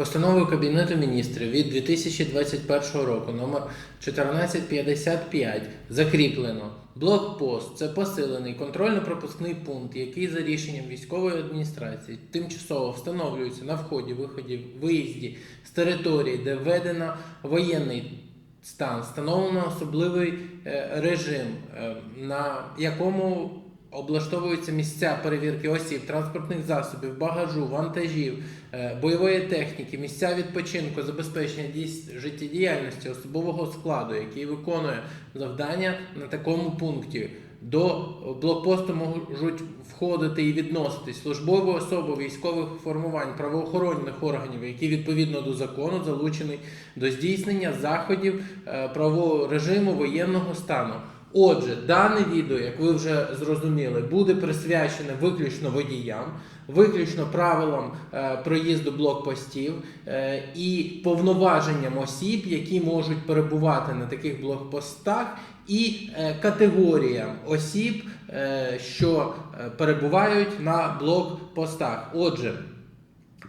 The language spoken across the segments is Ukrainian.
Постановою Кабінету міністрів від 2021 року номер 1455 закріплено. Блокпост це посилений контрольно-пропускний пункт, який за рішенням військової адміністрації тимчасово встановлюється на вході, виході, виїзді з території, де введено воєнний стан, встановлено особливий е, режим, е, на якому облаштовуються місця перевірки осіб, транспортних засобів, багажу, вантажів, е, бойової техніки, місця відпочинку, забезпечення життєдіяльності особового складу, який виконує завдання на такому пункті. До блокпосту можуть входити і відноситись службові особи військових формувань, правоохоронних органів, які відповідно до закону залучені до здійснення заходів е, правового режиму воєнного стану. Отже, дане відео, як ви вже зрозуміли, буде присвячене виключно водіям, виключно правилам е, проїзду блокпостів е, і повноваженням осіб, які можуть перебувати на таких блокпостах, і е, категоріям осіб, е, що е, перебувають на блокпостах. Отже,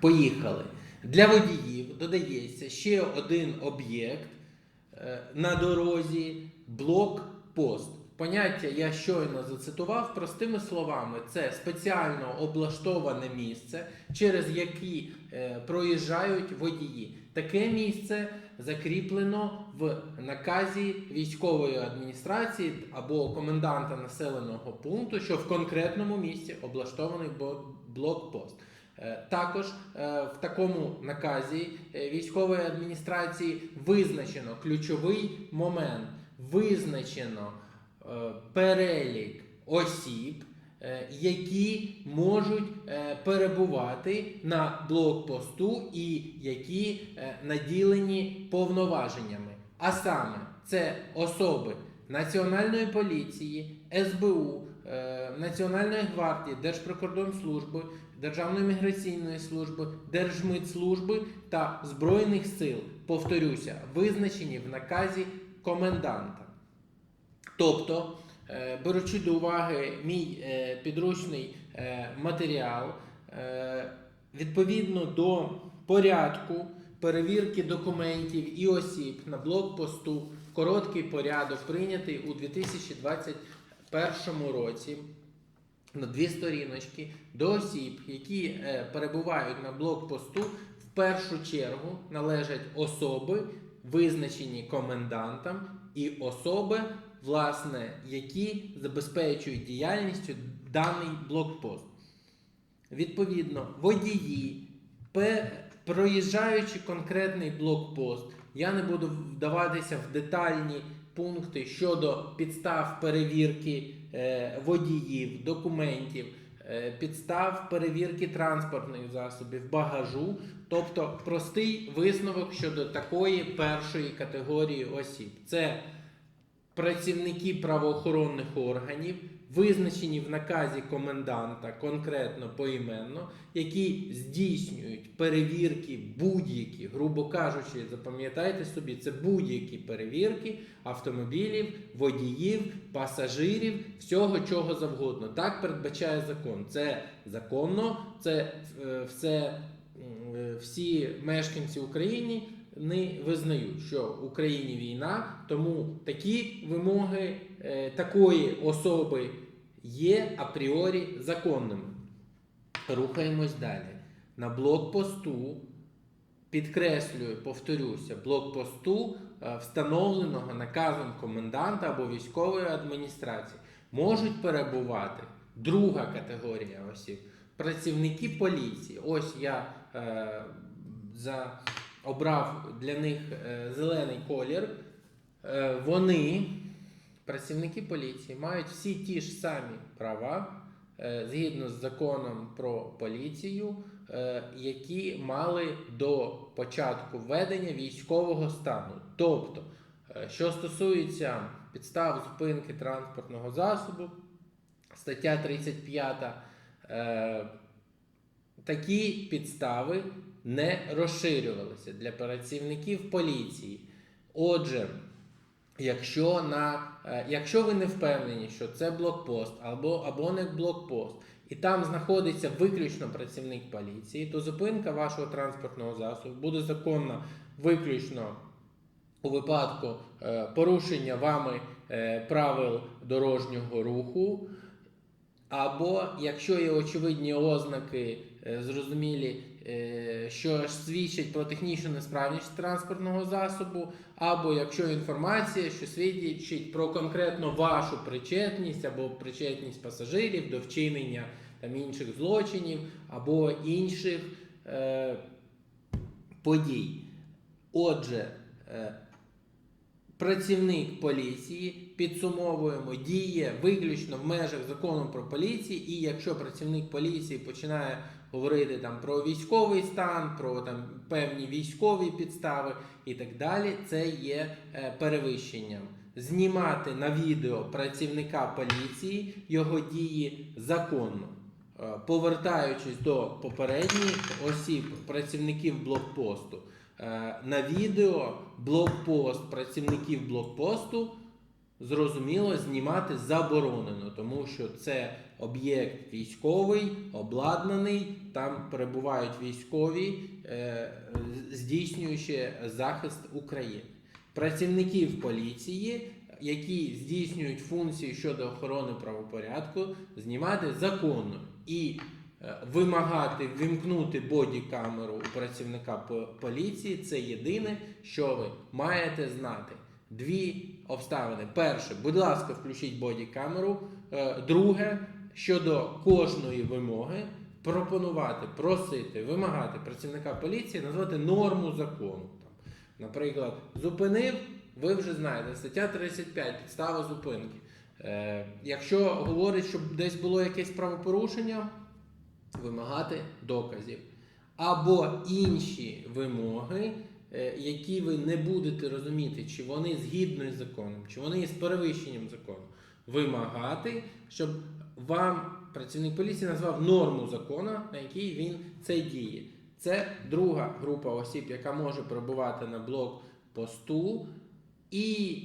поїхали. Для водіїв додається ще один об'єкт е, на дорозі блокпост. Поняття я щойно зацитував простими словами: це спеціально облаштоване місце, через які е, проїжджають водії. Таке місце закріплено в наказі військової адміністрації або коменданта населеного пункту, що в конкретному місці облаштований блокпост. Е, Також е, в такому наказі військової адміністрації визначено ключовий момент, визначено е, перелік осіб, е, які можуть е, перебувати на блокпосту і які наділені повноваженнями. А саме це особи Національної поліції, СБУ, Національної гвардії, Держприкордонслужби, Державної міграційної служби, Держмитслужби та Збройних сил. Повторюся, визначені в наказі коменданта. Тобто, е, беручи до уваги мій е, підручний е, матеріал, відповідно до порядку перевірки документів і осіб на блокпосту, короткий порядок прийнятий у 2021 році. На дві сторіночки до осіб, які е, перебувають на блокпосту, в першу чергу належать особи, визначені комендантом, і особи, власне, які забезпечують діяльністю даний блокпост. Відповідно, водії, проїжджаючи конкретний блокпост, я не буду вдаватися в детальні пункти щодо підстав перевірки е, водіїв, документів, підстав перевірки транспортних засобів, багажу, тобто простий висновок щодо такої першої категорії осіб. Це працівники правоохоронних органів, визначені в наказі коменданта конкретно поіменно, які здійснюють перевірки будь-які, грубо кажучи, запам'ятайте собі, це будь-які перевірки автомобілів, водіїв, пасажирів, всього чого завгодно. Так передбачає закон. Це законно, це е, все е, всі мешканці України не визнають, що в Україні війна, тому такі вимоги е, такої особи є апріорі законними. Рухаємось далі. На блокпосту, підкреслюю, повторюся, блокпосту, е, встановленого наказом коменданта або військової адміністрації, можуть перебувати друга категорія осіб. Працівники поліції. Ось я е, за обрав для них е, зелений колір, е, вони, працівники поліції, мають всі ті ж самі права е, згідно з законом про поліцію, які мали до початку введення військового стану. Тобто, що стосується підстав зупинки транспортного засобу, стаття 35. Такі підстави не розширювалися для працівників поліції. Отже, якщо, на, е, якщо ви не впевнені, що це блокпост або, або не блокпост, і там знаходиться виключно працівник поліції, то зупинка вашого транспортного засобу буде законна виключно у випадку е, порушення вами е, правил дорожнього руху. Або якщо є очевидні ознаки, зрозумілі, е, що свідчать про технічну несправність транспортного засобу, або якщо інформація, що свідчить про конкретно вашу причетність або причетність пасажирів до вчинення там, інших злочинів або інших е, подій. Отже, е, працівник поліції підсумовуємо діє виключно в межах закону про поліцію, і якщо працівник поліції починає говорити там про військовий стан, про там певні військові підстави і так далі, це є е, перевищенням. Знімати на відео працівника поліції його дії законно. Е, Повертаючись до попередніх осіб, працівників блокпосту, е, на відео блокпост працівників блокпосту зрозуміло знімати заборонено, тому що це об'єкт військовий, обладнаний, там перебувають військові, е, здійснюючи захист України. Працівників поліції, які здійснюють функції щодо охорони правопорядку, знімати законно і е, вимагати вимкнути боді-камеру у працівника поліції це єдине, що ви маєте знати. Дві обставини. Перше, будь ласка, включіть боді-камеру. Е, Друге, щодо кожної вимоги, пропонувати, просити, вимагати працівника поліції назвати норму закону. Наприклад, зупинив, ви вже знаєте, стаття 35, підстава зупинки. Е, якщо говорить, що десь було якесь правопорушення, вимагати доказів. Або інші вимоги, які ви не будете розуміти, чи вони згідно з законом, чи вони з перевищенням закону, вимагати, щоб вам працівник поліції назвав норму закону, на якій він це діє. Це друга група осіб, яка може перебувати на блокпосту. І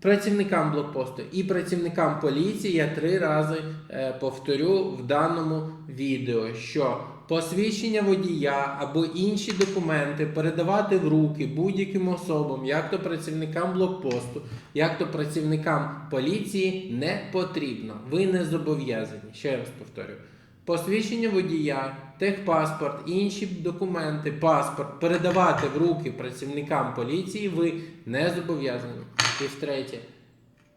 працівникам блокпосту і працівникам поліції я три рази е, повторю в даному відео, що посвідчення водія або інші документи передавати в руки будь-яким особам, як то працівникам блокпосту, як то працівникам поліції, не потрібно. Ви не зобов'язані. Ще раз повторю. Посвідчення водія, техпаспорт, інші документи, паспорт передавати в руки працівникам поліції ви не зобов'язані. І втретє,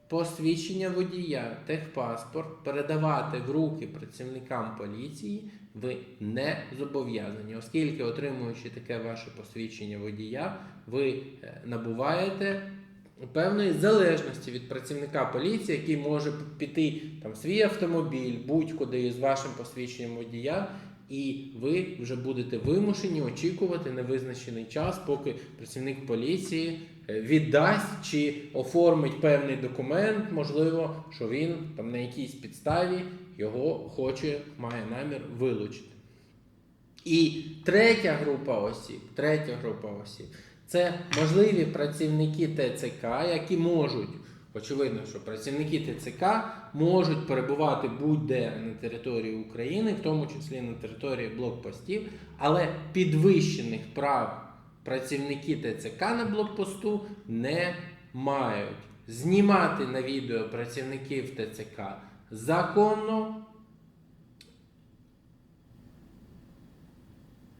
посвідчення водія, техпаспорт передавати в руки працівникам поліції ви не зобов'язані, оскільки, отримуючи таке ваше посвідчення водія, ви е, набуваєте певної залежності від працівника поліції, який може піти там свій автомобіль будь-куди з вашим посвідченням водія. І ви вже будете вимушені очікувати невизначений час, поки працівник поліції віддасть чи оформить певний документ, можливо, що він там на якійсь підставі його хоче, має намір вилучити. І третя група осіб, третя група осіб це можливі працівники ТЦК, які можуть, очевидно, що працівники ТЦК можуть перебувати будь-де на території України, в тому числі на території блокпостів, але підвищених прав працівники ТЦК на блокпосту не мають. Знімати на відео працівників ТЦК законно.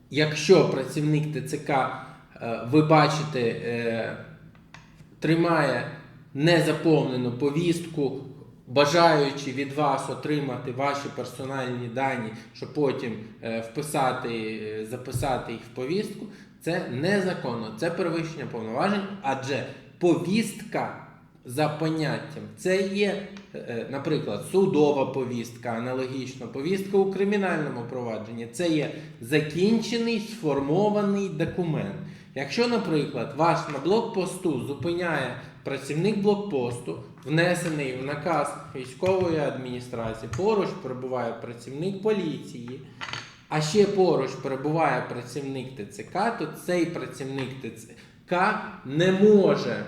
Якщо працівник ТЦК, е, ви бачите, е, тримає незаповнену повістку, бажаючи від вас отримати ваші персональні дані, щоб потім е, вписати, записати їх в повістку, це незаконно, це перевищення повноважень, адже повістка за поняттям. Це є, е, наприклад, судова повістка, аналогічно, повістка у кримінальному провадженні. Це є закінчений сформований документ. Якщо, наприклад, вас на блокпосту зупиняє працівник блокпосту, внесений в наказ військової адміністрації, поруч перебуває працівник поліції, а ще поруч перебуває працівник ТЦК, то цей працівник ТЦК не може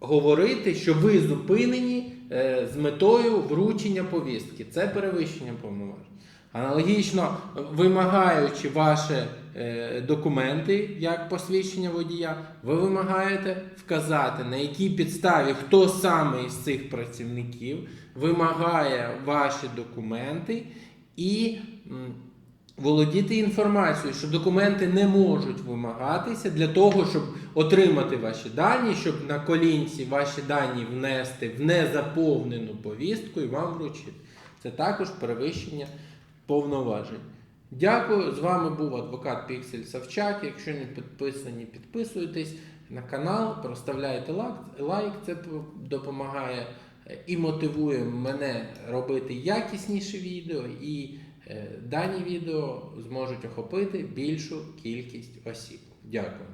говорити, що ви зупинені е, з метою вручення повістки. Це перевищення повноважень. Аналогічно, вимагаючи ваші е, документи як посвідчення водія, ви вимагаєте вказати, на якій підставі хто саме із цих працівників вимагає ваші документи і володіти інформацією, що документи не можуть вимагатися для того, щоб отримати ваші дані, щоб на колінці ваші дані внести в незаповнену повістку і вам вручити. Це також перевищення повноважень. Дякую. З вами був адвокат Піксель Савчак. Якщо не підписані, підписуйтесь на канал, проставляйте лайк. Це допомагає і мотивує мене робити якісніші відео, і дані відео зможуть охопити більшу кількість осіб. Дякую.